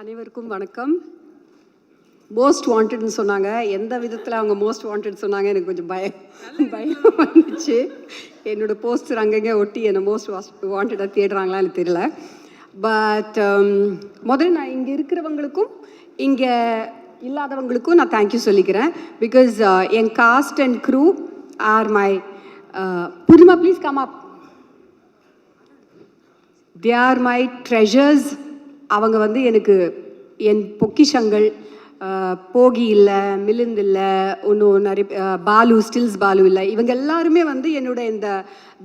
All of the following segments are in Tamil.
அனைவருக்கும் வணக்கம். மோஸ்ட் வாண்டட்னு சொன்னாங்க. எந்த விதத்தில் அவங்க மோஸ்ட் வாண்டட் சொன்னாங்க எனக்கு கொஞ்சம் பயம். பயம் வந்துச்சு. என்னோட போஸ்டர் அங்கங்கே ஒட்டி என்னை மோஸ்ட் வாண்டடாக தேடுறாங்களா எனக்கு தெரியல. பட் முதல்ல நான் இங்கே இருக்கிறவங்களுக்கும் இங்கே இல்லாதவங்களுக்கும் நான் தேங்க்யூ சொல்லிக்கிறேன். Because N cast and crew are my புரிமா please come up they are my treasures அவங்க வந்து எனக்கு என் பொக்கிஷங்கள் போகி இல்லை மிலிந்த் இல்லை ஒன்றும் நிறைய பாலு ஸ்டில்ஸ் பாலு இல்லை இவங்க எல்லாருமே வந்து என்னோட இந்த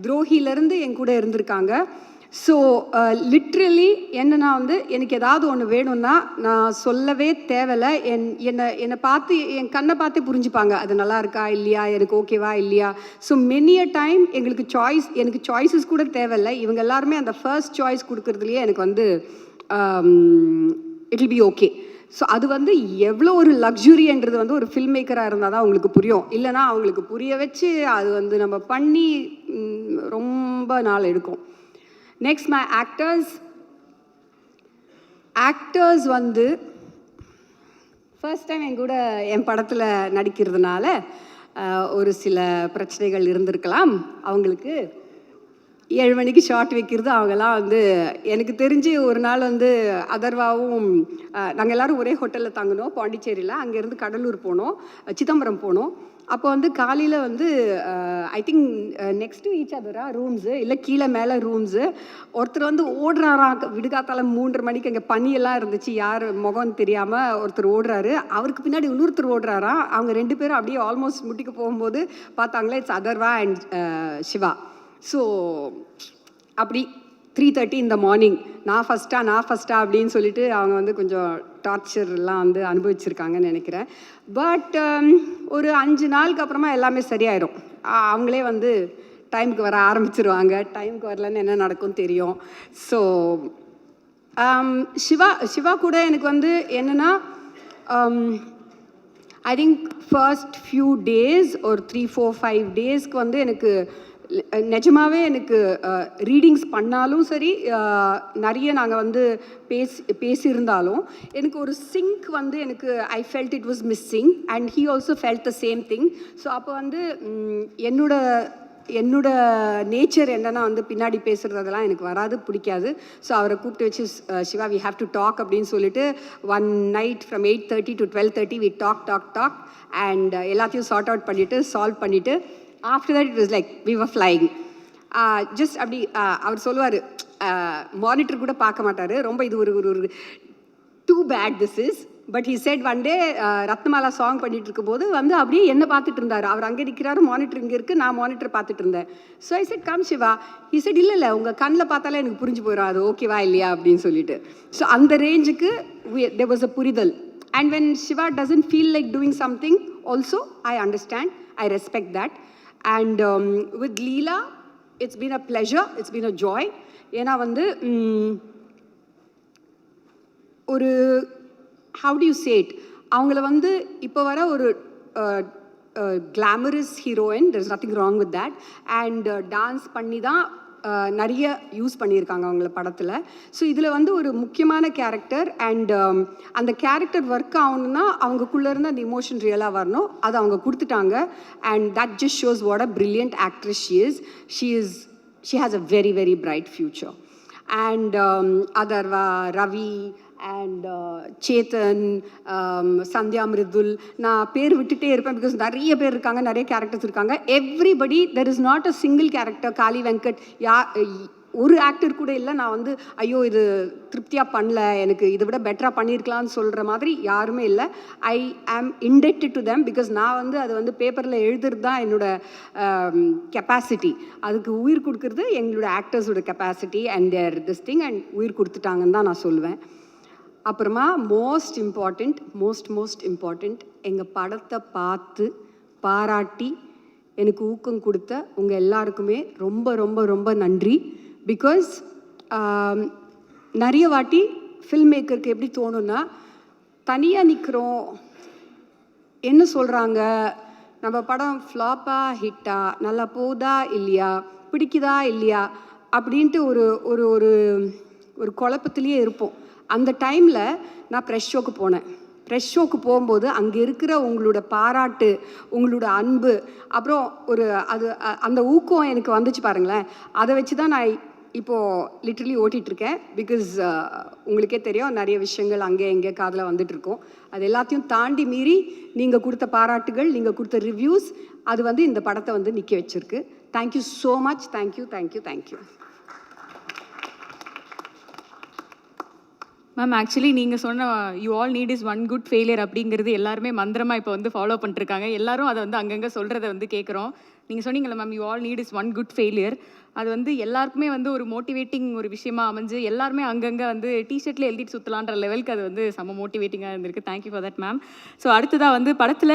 துரோகியிலேருந்து என் கூட இருந்திருக்காங்க. ஸோ லிட்ரலி என்னன்னா வந்து எனக்கு ஏதாவது ஒன்று வேணும்னா நான் சொல்லவே தேவையில்லை என் என்னை என்னை பார்த்து என் கண்ணை பார்த்தே புரிஞ்சுப்பாங்க. அது நல்லா இருக்கா இல்லையா? எனக்கு ஓகேவா இல்லையா? ஸோ மெனி அ டைம் எங்களுக்கு சாய்ஸ் எனக்கு சாய்ஸஸ் கூட தேவையில்லை இவங்க எல்லாருமே அந்த ஃபர்ஸ்ட் சாய்ஸ் கொடுக்குறதுலையே எனக்கு வந்து இட் பி ஓகே ஸோ அது வந்து எவ்வளோ ஒரு லக்ஸுரின்றது வந்து ஒரு ஃபில்ம் மேக்கராக இருந்தால் தான் அவங்களுக்கு புரியும். இல்லைன்னா அவங்களுக்கு புரிய வச்சு அது வந்து நம்ம பண்ணி ரொம்ப நாள் எடுக்கும். நெக்ஸ்ட் மை ஆக்டர்ஸ் ஆக்டர்ஸ் வந்து ஃபர்ஸ்ட் டைம் என் கூட என் படத்தில் நடிக்கிறதுனால ஒரு சில பிரச்சனைகள் இருந்திருக்கலாம். அவங்களுக்கு ஏழு மணிக்கு ஷார்ட் வைக்கிறது அவங்கெல்லாம் வந்து எனக்கு தெரிஞ்சு ஒரு நாள் வந்து அதர்வாவும் நாங்கள் எல்லாரும் ஒரே ஹோட்டலில் தங்கினோம் பாண்டிச்சேரியில். அங்கேருந்து கடலூர் போனோம் சிதம்பரம் போனோம். அப்போ வந்து காலையில் வந்து I think next to each அதரா rooms இல்லை கீழே மேலே ரூம்ஸு ஒருத்தர் வந்து ஓடுறாராம் விடுகாத்தால மூன்று மணிக்கு அங்கே பனியெல்லாம் இருந்துச்சு யார் முகம் தெரியாமல் ஒருத்தர் ஓடுறாரு. அவருக்கு பின்னாடி இன்னொருத்தர் ஓடுறாராம் அவங்க ரெண்டு பேரும் அப்படியே ஆல்மோஸ்ட் முட்டிக்கு போகும்போது பார்த்தாங்களே it's Atharvaa and Siva. So அப்படி த்ரீ தேர்ட்டி இந்த மார்னிங் நான் ஃபஸ்ட்டாக நான் ஃபஸ்ட்டாக அப்படின்னு சொல்லிட்டு அவங்க வந்து கொஞ்சம் டார்ச்சர்லாம் வந்து அனுபவிச்சிருக்காங்கன்னு நினைக்கிறேன். பட் um, ஒரு அஞ்சு நாளுக்கு அப்புறமா எல்லாமே சரியாயிடும் அவங்களே வந்து டைமுக்கு வர ஆரம்பிச்சிருவாங்க. டைமுக்கு வரலன்னு என்ன நடக்கும் தெரியும். ஸோ um, சிவா சிவா கூட எனக்கு வந்து என்னென்னா I think first few days ஒரு த்ரீ ஃபோர் ஃபைவ் டேஸ்க்கு வந்து எனக்கு நிஜமாவே எனக்கு ரீடிங்ஸ் பண்ணாலும் சரி நிறைய நாங்கள் வந்து பேசி பேசியிருந்தாலும் எனக்கு ஒரு சிங்க் வந்து எனக்கு I felt it was missing and he also felt the same thing so அப்போ வந்து என்னோட என்னோட நேச்சர் என்னென்னா வந்து பின்னாடி பேசுகிறதெல்லாம் அதெல்லாம் எனக்கு வராது பிடிக்காது. ஸோ அவரை கூப்பிட்டு வச்சு Siva we have to talk அப்படின்னு சொல்லிட்டு one night from eight thirty to twelve thirty we talk talk talk and எல்லாத்தையும் சார்ட் அவுட் பண்ணிவிட்டு சால்வ் பண்ணிவிட்டு after that it was like we were flying just அப்படி uh, அவர் சொல்லுவார் மானிட்டர் uh, கூட பார்க்க மாட்டார். ரொம்ப இது ஒரு ஒரு ஒரு too bad this is but he said one day Rathnamala song பண்ணிட்டு இருக்கும்போது வந்து அப்படியே என்ன பார்த்துட்டு இருந்தார். அவர் அங்கே நிற்கிறாரு மானிட்டர் இங்கே இருக்குது நான் மானிட்டர் பார்த்துட்டு இருந்தேன். So I said come Siva he said இல்லை இல்லை உங்கள் கண்ணில் பார்த்தாலே எனக்கு புரிஞ்சு போயிடும் அது ஓகேவா இல்லையா? அப்படின்னு சொல்லிட்டு. ஸோ அந்த ரேஞ்சுக்கு தே வாஸ் அ புரிதல். And when Siva doesn't feel like doing something also I understand I respect that and with Leela it's been a pleasure it's been a joy ஏன்னா வந்து ஒரு ஹவு டு யூ சேட் அவங்கள வந்து இப்போ வர ஒரு glamorous heroine there is nothing wrong with that and dance பண்ணி தான் நிறைய யூஸ் பண்ணியிருக்காங்க அவங்கள படத்தில். ஸோ இதில் வந்து ஒரு முக்கியமான கேரக்டர் அண்ட் um, அந்த கேரக்டர் ஒர்க் ஆகணும்னா அவங்கக்குள்ளே இருந்து அந்த இமோஷன் ரியலாக வரணும். அதை அவங்க கொடுத்துட்டாங்க. And that just shows what a brilliant actress she is she is she has a very very bright future and Atharvaa Ravi and Chethan Sandhya Mirudhul நான் பேர் விட்டுட்டே இருப்பேன் பிகாஸ் நிறைய பேர் இருக்காங்க நிறைய கேரக்டர்ஸ் இருக்காங்க. Everybody there is not a single character Kaali Venkat yeah ஒரு ஆக்டர் கூட இல்லை. நான் வந்து ஐயோ இது திருப்தியாக பண்ணல. எனக்கு இதை விட பெட்டராக பண்ணியிருக்கலாம்னு சொல்கிற மாதிரி யாருமே இல்லை. ஐ ஆம் இண்டெக்டட் டு தெம் பிகாஸ் நான் வந்து அது வந்து பேப்பரில் எழுதுறது தான் என்னோட um, கெப்பாசிட்டி அதுக்கு உயிர் கொடுக்கறது எங்களோட ஆக்டர்ஸோட capacity and there this thing and உயிர் கொடுத்துட்டாங்கன்னு தான் நான் சொல்லுவேன் அப்புறமா most important most most important எங்கள் படத்தை பார்த்து பாராட்டி எனக்கு ஊக்கம் கொடுத்த உங்கள் எல்லாருக்குமே ரொம்ப ரொம்ப ரொம்ப நன்றி. பிகாஸ் நிறைய வாட்டி ஃபில்ம் மேக்கருக்கு எப்படி தோணும்னா தனியாக நிற்கிறோம் என்ன சொல்கிறாங்க நம்ம படம் ஃப்ளாப்பா ஹிட்டா நல்லா போகுதா இல்லையா? பிடிக்குதா இல்லையா? அப்படின்ட்டு ஒரு ஒரு ஒரு ஒரு குழப்பத்திலேயே இருப்போம். அந்த டைமில் நான் ப்ரெஷ் ஷோக்கு போனேன். ப்ரெஷ் ஷோக்கு போகும்போது அங்கே இருக்கிற உங்களோட பாராட்டு உங்களோட அன்பு அப்புறம் ஒரு அது அந்த ஊக்கம் எனக்கு வந்துச்சு பாருங்களேன். அதை வச்சு தான் நான் இப்போது லிட்ரலி ஓட்டிகிட்ருக்கேன் பிகாஸ் உங்களுக்கே தெரியும் நிறைய விஷயங்கள் அங்கே இங்கே காதில் வந்துட்டுருக்கோம். அது எல்லாத்தையும் தாண்டி மீறி நீங்கள் கொடுத்த பாராட்டுகள் நீங்கள் கொடுத்த ரிவ்யூஸ் அது வந்து இந்த படத்தை வந்து நிற்க வச்சுருக்கு. Thank you so much thank you thank you thank you ma'am actually நீங்கள் சொன்ன you all need is one good failure அப்படிங்கிறது எல்லாருமே மந்திரமாக இப்போ வந்து ஃபாலோ பண்ணிருக்காங்க எல்லாரும் அதை வந்து அங்கங்கே சொல்கிறத வந்து கேட்குறோம் நீங்கள் சொன்னீங்களே ma'am you all need is one good failure அது வந்து எல்லாருக்குமே வந்து ஒரு மோட்டிவேட்டிங் ஒரு விஷயமா அமைஞ்சு எல்லாருமே அங்கங்கே வந்து டிஷர்ட்டில் எழுதிட்டு சுற்றலான்ற லெவலுக்கு அது வந்து செம்ம மோட்டிவேட்டிங்காக இருந்திருக்கு. Thank you for that ma'am so அடுத்ததாக வந்து படத்தில்